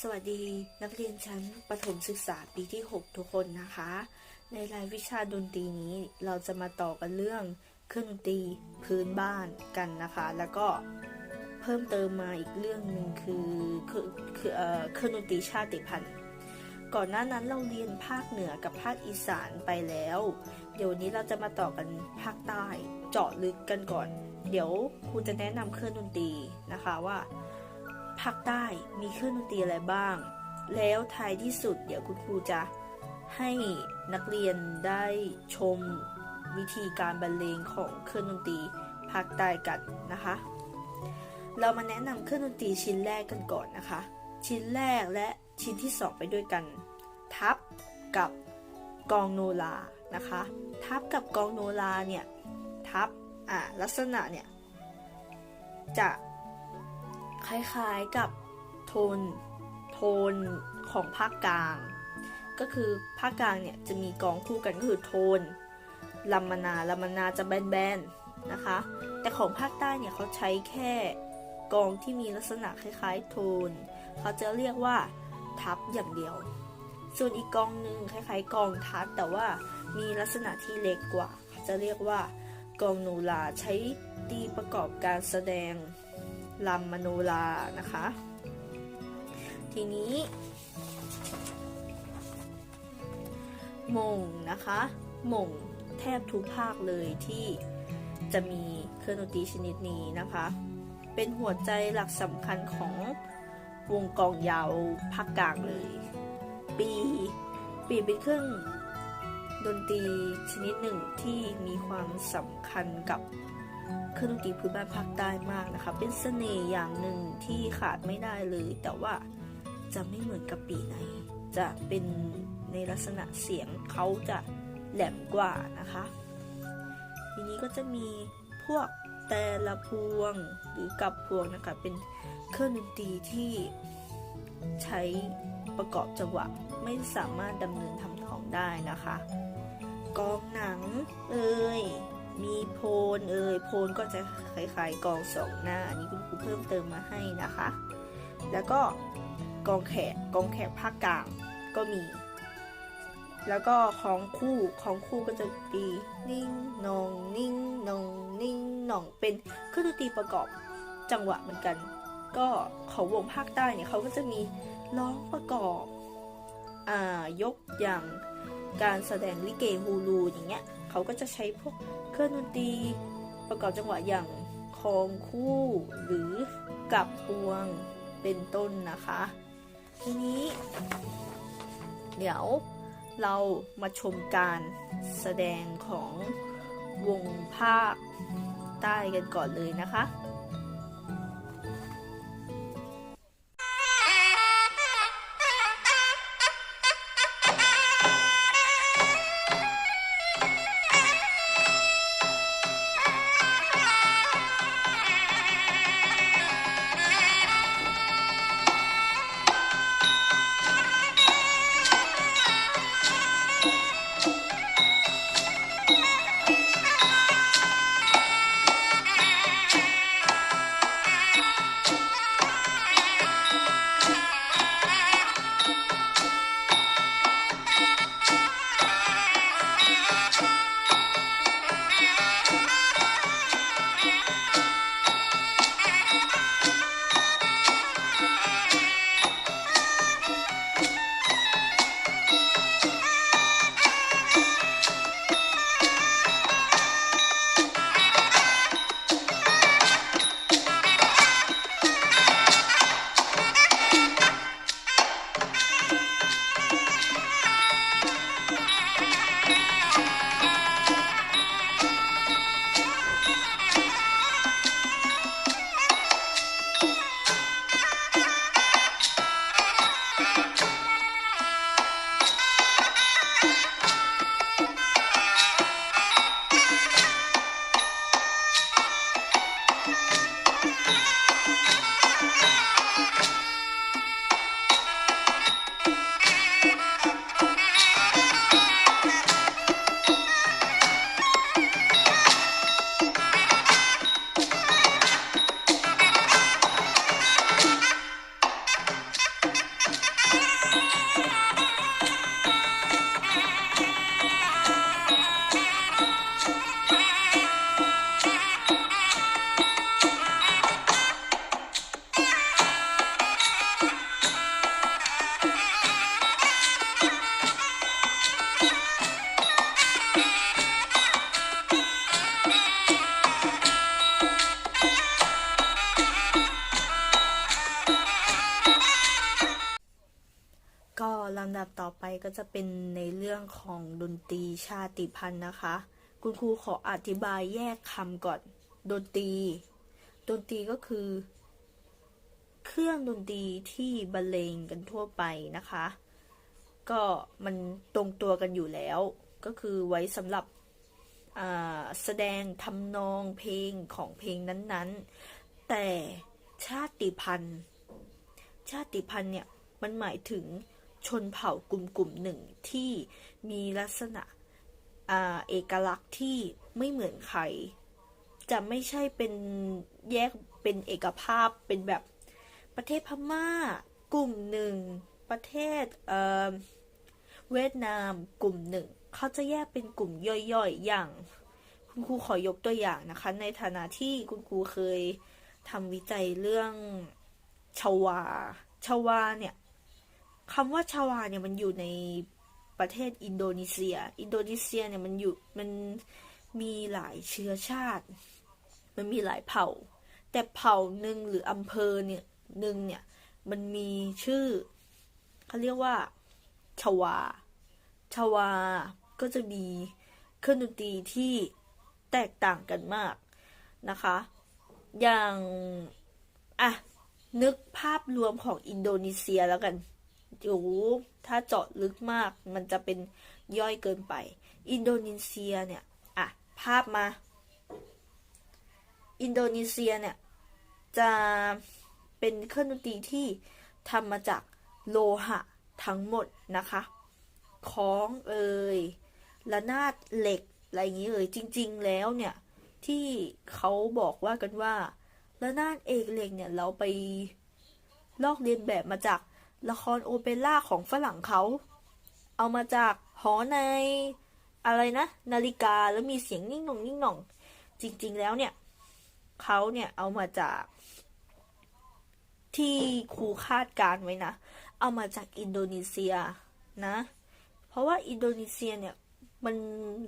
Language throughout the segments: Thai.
สวัสดีนักเรียนชั้นประถมศึกษาปีที่ 6 ทุกคนนะคะ ในรายวิชาดนตรีนี้เราจะมาต่อกันเรื่องเครื่องดนตรีพื้นบ้านกันนะคะ แล้วก็เพิ่มเติมมาอีกเรื่องหนึ่งคือคือคือเอ่อเครื่องดนตรีชาติพันธุ์ ก่อนหน้านั้นเราเรียนภาคเหนือกับภาคอีสานไปแล้ว เดี๋ยววนนี้เราจะมาต่อกันภาคใต้เจาะลึกกันก่อน เดี๋ยวครูจะแนะนำเครื่องดนตรีนะคะว่า ภาคใต้มีเครื่องดนตรีอะไรบ้าง แล้วท้ายที่สุด เดี๋ยวคุณครูจะให้นักเรียนได้ชมวิธีการบรรเลงของเครื่องดนตรีภาคใต้กันนะคะ เรามาแนะนำเครื่องดนตรีชิ้นแรกกันก่อนนะคะ ชิ้นแรกและชิ้นที่สองไปด้วยกัน ทับกับกองโนลานะคะ ทับกับกองโนลาเนี่ย ทับอะลักษณะเนี่ยจะ คล้ายๆกับโทนโทนของภาคกลาง ก็คือภาคกลางเนี่ยจะมีกองคู่กันก็คือโทนลัมมนาลัมมนาจะแบนๆนะคะ แต่ของภาคใต้เนี่ยเขาใช้แค่กองที่มีลักษณะคล้ายๆ โทน เขาจะเรียกว่าทับอย่างเดียว ส่วนอีกกองหนึ่งคล้ายๆ กองทับแต่ว่ามีลักษณะที่เล็กกว่า จะเรียกว่ากองนูลาใช้ตีประกอบการแสดง ลำมโนลานะคะ ทีนี้มงนะคะมงแทบทุกภาคเลยที่จะมีเครื่องดนตรีชนิดนี้นะคะ เป็นหัวใจหลักสำคัญของวงกลองยาวภาคกลางเลย ปีปีเป็นเครื่องดนตรีชนิดหนึ่งที่มีความสำคัญกับ รื่องดนตรีพื้นบ้านภาคใต้มากนะคะ เป็นเสน่ห์อย่างหนึ่งที่ขาดไม่ได้เลย แต่ว่าจะไม่เหมือนกับปีไหน จะเป็นในลักษณะเสียงเขาจะแหลมกว่านะคะ ทีนี้ก็จะมีพวกแต่ละพวงหรือกับพวงนะคะ เป็นเครื่องดนตรีที่ใช้ประกอบจังหวะไม่สามารถดำเนินทำนองได้นะคะ กองหนังเอ่ย มีโพนเอ่ยโพนก็จะคล้ายๆกองสองหน้า อันนี้คุณครูเพิ่มเติมมาให้นะคะ แล้วก็กองแขกกองแขกภาคกลางก็มี แล้วก็ของคู่ของคู่ก็จะตีนิ่งนองนิ่งนองนิ่งนองเป็นเครื่องดนตรีประกอบจังหวะเหมือนกัน ก็ของวงภาคใต้เนี่ยเขาก็จะมีร้องประกอบอ่ายกอย่างการแสดงลิเกฮูลูอย่างเงี้ย เขาก็จะใช้พวกเครื่องดนตรีประกอบจังหวะอย่างคองคู่หรือกับพวงเป็นต้นนะคะ ทีนี้ เดี๋ยวเรามาชมการแสดงของวงภาคใต้กันก่อนเลยนะคะ ก็จะเป็นในเรื่องของดนตรีชาติพันธุ์นะคะ คุณครูขออธิบายแยกคำก่อน ดนตรี ดนตรีก็คือ เครื่องดนตรีที่บรรเลงกันทั่วไปนะคะ ก็มันตรงตัวกันอยู่แล้ว ก็คือไว้สำหรับแสดงทำนองเพลงของเพลงนั้นๆ แต่ชาติพันธุ์ ชาติพันธุ์เนี่ยมันหมายถึง ชนเผ่ากลุ่มกลุ่มหนึ่งที่มีลักษณะเอกลักษณ์ที่ไม่เหมือนใคร จะไม่ใช่เป็นแยกเป็นเอกภาพเป็นแบบประเทศพม่ากลุ่มหนึ่ง ประเทศเเวียดนามกลุ่มหนึ่ง เขาจะแยกเป็นกลุ่มย่อยๆ อย่าง คุณครูขอยกตัวอย่างนะคะ ในฐานะที่คุณครูเคยทำวิจัยเรื่องชาวาชาวาเนี่ย คำว่าชาวาเนี่ยมันอยู่ในประเทศอินโดนีเซีย อินโดนีเซียเนี่ยมันอยู่มันมีหลายเชื้อชาติ มันมีหลายเผ่า แต่เผ่าหนึ่งหรืออำเภอเนี่ยหนึ่งเนี่ยมันมีชื่อเขาเรียกว่าชาวา ชาวาก็จะมีเครื่องดนตรีที่แตกต่างกันมากนะคะ อย่าง อะ นึกภาพรวมของอินโดนีเซียแล้วกัน โอ้โหถ้าเจาะลึกมากมันจะเป็นย่อยเกินไป อินโดนีเซียเนี่ย อะ ภาพมา อินโดนีเซียเนี่ย จะเป็นเครื่องดนตรีที่ทำมาจากโลหะทั้งหมดนะคะค้องเอ่ยระนาดเหล็กอะไรอย่างนี้เอ่ยจริง ๆ แล้วเนี่ย ที่เขาบอกว่ากันว่าระนาดเอกเหล็กเนี่ย เราไปลอกเลียนแบบมาจาก ละครโอเปร่าของฝรั่งเขา เอามาจากหอใน อะไรนะ นาฬิกาแล้วมีเสียงนิ่งหน่องนิ่งหน่อง จริง ๆ แล้วเนี่ยเขาเนี่ยเอามาจาก ที่ครูคาดการไว้นะ เอามาจากอินโดนีเซียนะ เพราะว่าอินโดนีเซียเนี่ยมัน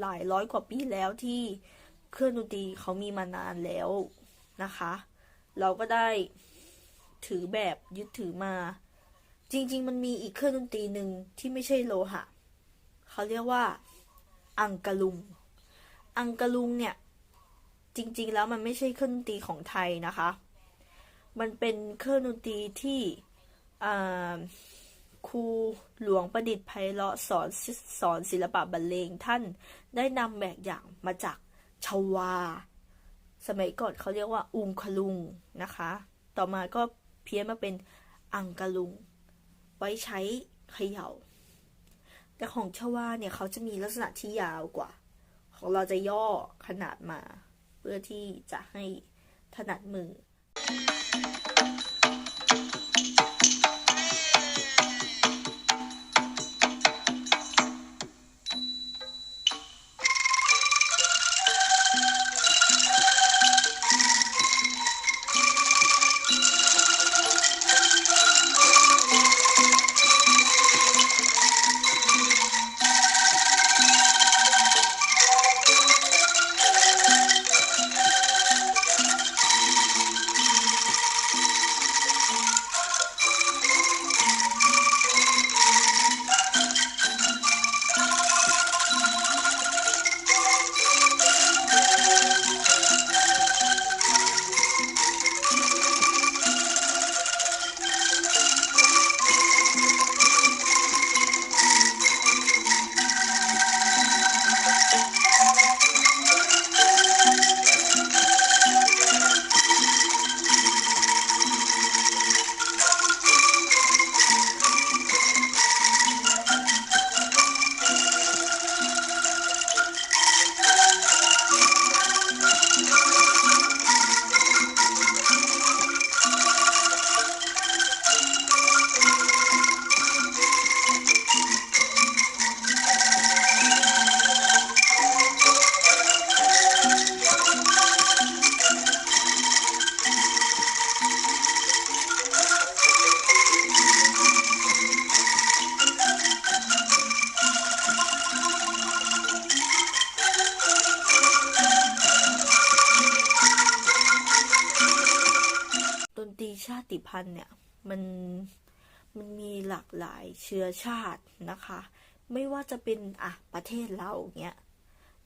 หลายร้อยกว่าปีแล้วที่เครื่องดนตรีเขามีมานานแล้วนะคะ เราก็ได้ถือแบบยึดถือมา จริง ๆ มันมีอีกเครื่องดนตรีหนึ่งที่ไม่ใช่โลหะ เขาเรียกว่า อังกะลุง อังกะลุงเนี่ย จริง ๆ แล้วมันไม่ใช่เครื่องดนตรีของไทยนะคะ มันเป็นเครื่องดนตรีที่ครูหลวงประดิษฐ์ไพเราะสอนสอนศิลปะบรรเลงท่านได้นำแบบอย่างมาจากชาวา สมัยก่อนเขาเรียกว่าอุงคลุงนะคะ ต่อมาก็เพี้ยนมาเป็นอังกะลุง ว้ใช้เขยา่า แต่ของชวาเนี่ยเขาจะมีลักษณะที่ยาวกว่า ของเราจะย่อขนาดมา เพื่อที่จะให้ถนัดมือ พันธุ์เนี่ยมันมันมีหลากหลายเชื้อชาตินะคะ ไม่ว่าจะเป็นอะประเทศเราเนี้ย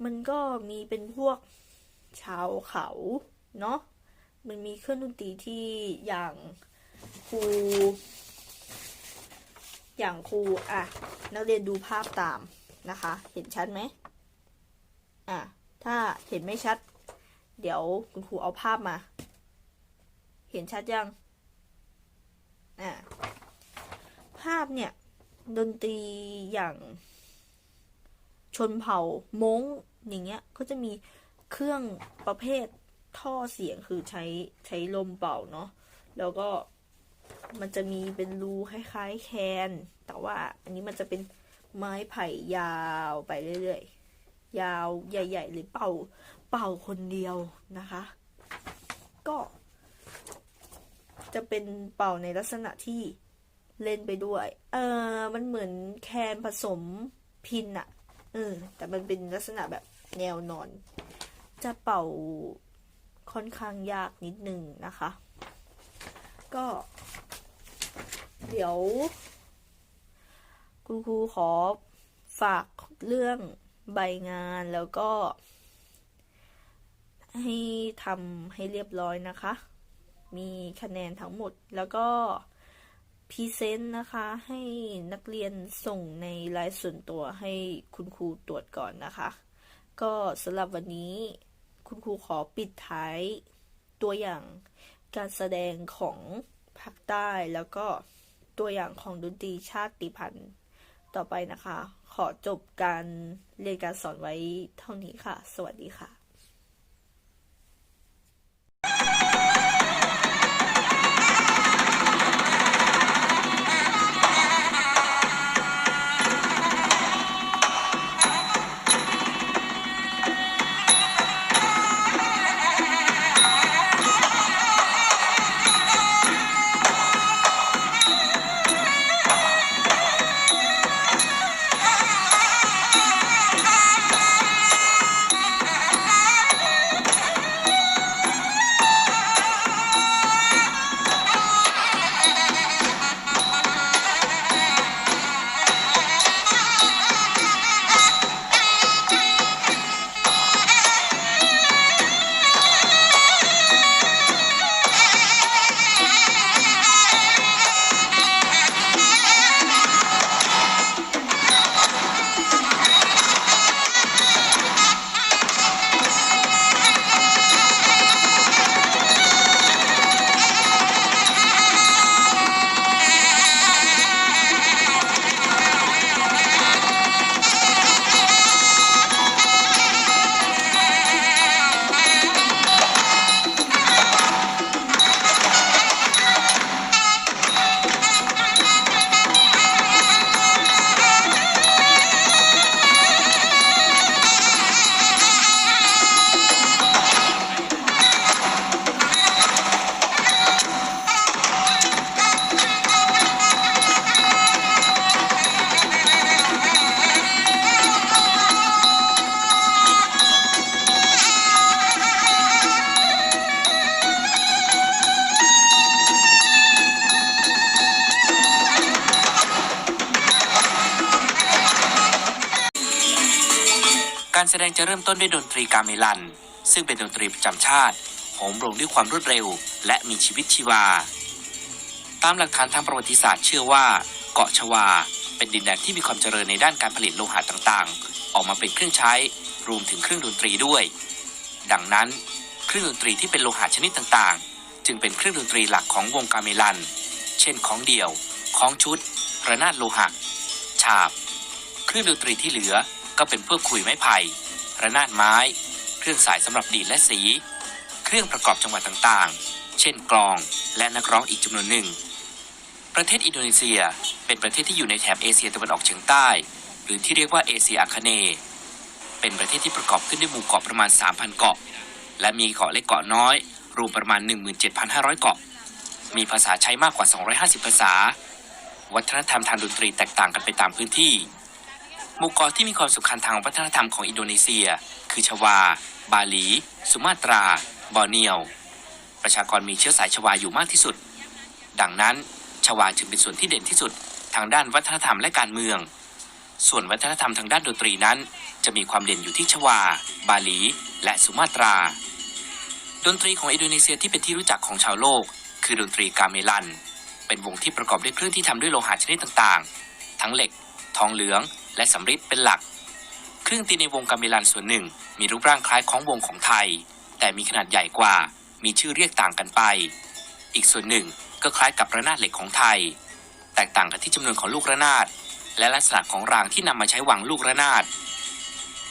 มันก็มีเป็นพวกชาวเขาเนาะมันมีเครื่องดนตรีที่อย่างครูอย่างครูอะนักเรียนดูภาพตามนะคะ เห็นชัดไหมอะถ้าเห็นไม่ชัด เดี๋ยวคุณครูเอาภาพมา เห็นชัดยัง อะภาพเนี่ย ดนตรีอย่าง ชนเผ่ามงอย่างเงี้ยก็จะมีเครื่องประเภทท่อเสียงคือใช้ใช้ลมเป่าเนาะแล้วก็มันจะมีเป็นรูคล้ายๆแคน แต่ว่าอันนี้มันจะเป็นไม้ไผ่ยาวไปเรื่อยๆ ยาวใหญ่ ๆ หรือเป่าเป่าคนเดียวนะคะ ก็ จะเป็นเป่าในลักษณะที่เล่นไปด้วย เออมันเหมือนแคนผสมพินอะเออ แต่มันเป็นลักษณะแบบแนวนอน จะเป่าค่อนข้างยากนิดนึงนะคะ ก็ เดี๋ยว คุณครูขอฝากเรื่องใบงานแล้วก็ ให้ทำให้เรียบร้อยนะคะ มีคะแนนทั้งหมดแล้วก็พรีเซนต์นะคะ ให้นักเรียนส่งในไลน์ส่วนตัวให้คุณครูตรวจก่อนนะคะ ก็สำหรับวันนี้คุณครูขอปิดท้ายตัวอย่างการแสดงของภาคใต้แล้วก็ตัวอย่างของดนตรีชาติพันธุ์ต่อไปนะคะ ขอจบการเรียนการสอนไว้เท่านี้ค่ะ สวัสดีค่ะ งจะเริ่มต้นด้วยดนตรีกาเมลัน ซึ่งเป็นดนตรีประจำชาติโหมโรงด้วยความรวดเร็ว และมีชีวิตชีวา ตามหลักฐานทางประวัติศาสตร์เชื่อว่า เกาะชวา เป็นดินแดนที่มีความเจริญในด้านการผลิตโลหะต่างๆ ออกมาเป็นเครื่องใช้รวมถึงเครื่องดนตรีด้วย ดังนั้นเครื่องดนตรีที่เป็นโลหะชนิดต่างๆ จึงเป็นเครื่องดนตรีหลักของวงกาเมลัน เช่นของเดี่ยวของชุด ระนาดโลหะ ฉาบ เครื่องดนตรีที่เหลือก็เป็นพวกขลุยไม้ไผ่ ระนาดไม้ เครื่องสายสำหรับดีดและสี เครื่องประกอบจังหวะต่างๆ เช่นกลองและนักร้องอีกจำนวนหนึ่ง ประเทศอินโดนีเซียเป็นประเทศที่อยู่ในแถบเอเชียตะวันออกเฉียงใต้ หรือที่เรียกว่าเอเชียอาคเนย์เป็นประเทศที่ประกอบขึ้นด้วยหมู่เกาะประมาณ 3,000 เกาะ และมีเกาะเล็กเกาะน้อย รวมประมาณ 17,500 เกาะ มีภาษาใช้มากกว่า 250 ภาษา วัฒนธรรมทางดนตรีแตกต่างกันไปตามพื้นที่ หมู่เกาะที่มีความสำคัญทางวัฒนธรรมของอินโดนีเซีย คือชวา บาหลี สุมาตรา บอร์เนียว ประชากรมีเชื้อสายชวาอยู่มากที่สุด ดังนั้นชวาจึงเป็นส่วนที่เด่นที่สุดทางด้านวัฒนธรรมและการเมือง ส่วนวัฒนธรรมทางด้านดนตรีนั้น จะมีความเด่นอยู่ที่ชวา บาหลี และสุมาตรา ดนตรีของอินโดนีเซียที่เป็นที่รู้จักของชาวโลก คือดนตรีกาเมลัน เป็นวงที่ประกอบด้วยเครื่องที่ทำด้วยโลหะชนิดต่างๆ ทั้งเหล็ก ทองเหลือง และสำริดเป็นหลัก เครื่องตีในวงกาเมลันส่วนหนึ่ง มีรูปร่างคล้ายของวงของไทย แต่มีขนาดใหญ่กว่า มีชื่อเรียกต่างกันไป อีกส่วนหนึ่งก็คล้ายกับระนาดเหล็กของไทย แตกต่างกันที่จำนวนของลูกระนาด และลักษณะของรางที่นำมาใช้วางลูกระนาด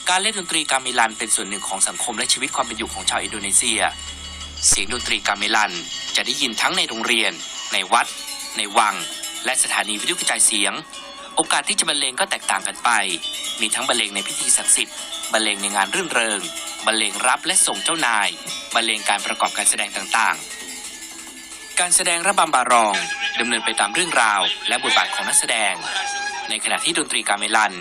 การเล่นดนตรีกาเมลันเป็นส่วนหนึ่งของสังคมและชีวิตความเป็นอยู่ของชาวอินโดนีเซีย เสียงดนตรีกาเมลันจะได้ยินทั้งในโรงเรียน ในวัด ในวัง และสถานีวิทยุกระจายเสียง โอกาสที่จะบรรเลงก็แตกต่างกันไป มีทั้งบรรเลงในพิธีศักดิ์สิทธิ์ บรรเลงในงานรื่นเริง บรรเลงรับและส่งเจ้านาย บรรเลงการประกอบการแสดงต่างๆ การแสดงระบำบารองดำเนินไปตามเรื่องราว และบทบาทของนักแสดง ในขณะที่ดนตรีกาเมลัน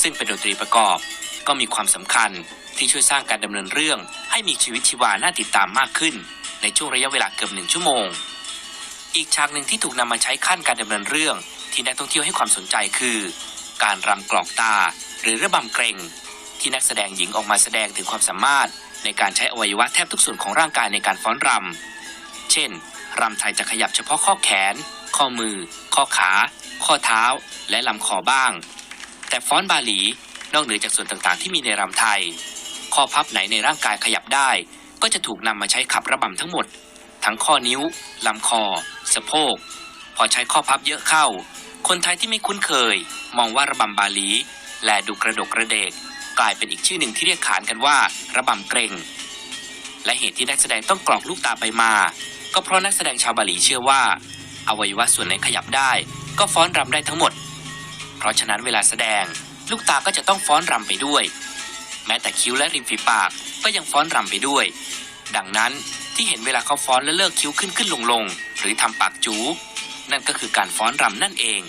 ซึ่งเป็นดนตรีประกอบ ก็มีความสำคัญที่ช่วยสร้างการดำเนินเรื่อง ให้มีชีวิตชีวาน่าติดตามมากขึ้น ในช่วงระยะเวลาเกือบหนึ่งชั่วโมง อีกฉากหนึ่งที่ถูกนำมาใช้ขั้นการดำเนินเรื่อง ที่นักท่องเที่ยวให้ความสนใจคือ การรำกลอกตา หรือระบำเกรงที่นักแสดงหญิงออกมาแสดงถึงความสามารถ ในการใช้อวัยวะแทบทุกส่วนของร่างกายในการฟ้อนรำเช่นรำไทยจะขยับเฉพาะข้อแขน ข้อมือ ข้อขา ข้อเท้า และลำคอบ้าง แต่ฟ้อนบาหลีนอกเหนือจากส่วนต่างๆ ที่มีในรำไทย ข้อพับไหนในร่างกายขยับได้ ก็จะถูกนำมาใช้ขับระบำทั้งหมด ทั้งข้อนิ้วลำคอ สะโพก พอใช้ข้อพับเยอะเข้า คนไทยที่ไม่คุ้นเคย มองว่าระบำบาลี และดูกระดกกระเดก กลายเป็นอีกชื่อหนึ่งที่เรียกขานกันว่า ระบำเกรงและเหตุที่นักแสดงต้องกรอกลูกตาไปมา ก็เพราะนักแสดงชาวบาลีเชื่อว่า อวัยวะส่วนไหนขยับได้ ก็ฟ้อนรำได้ทั้งหมด เพราะฉะนั้นเวลาแสดง ลูกตาก็จะต้องฟ้อนรำไปด้วย แม้แต่คิ้วและริมฝีปากก็ยังฟ้อนรำไปด้วย ดังนั้นที่เห็นเวลาเขาฟ้อนและเลิกคิ้วขึ้นขึ้นลงลงหรือทำปากจู นั่นก็คือการฟ้อนรำนั่นเอง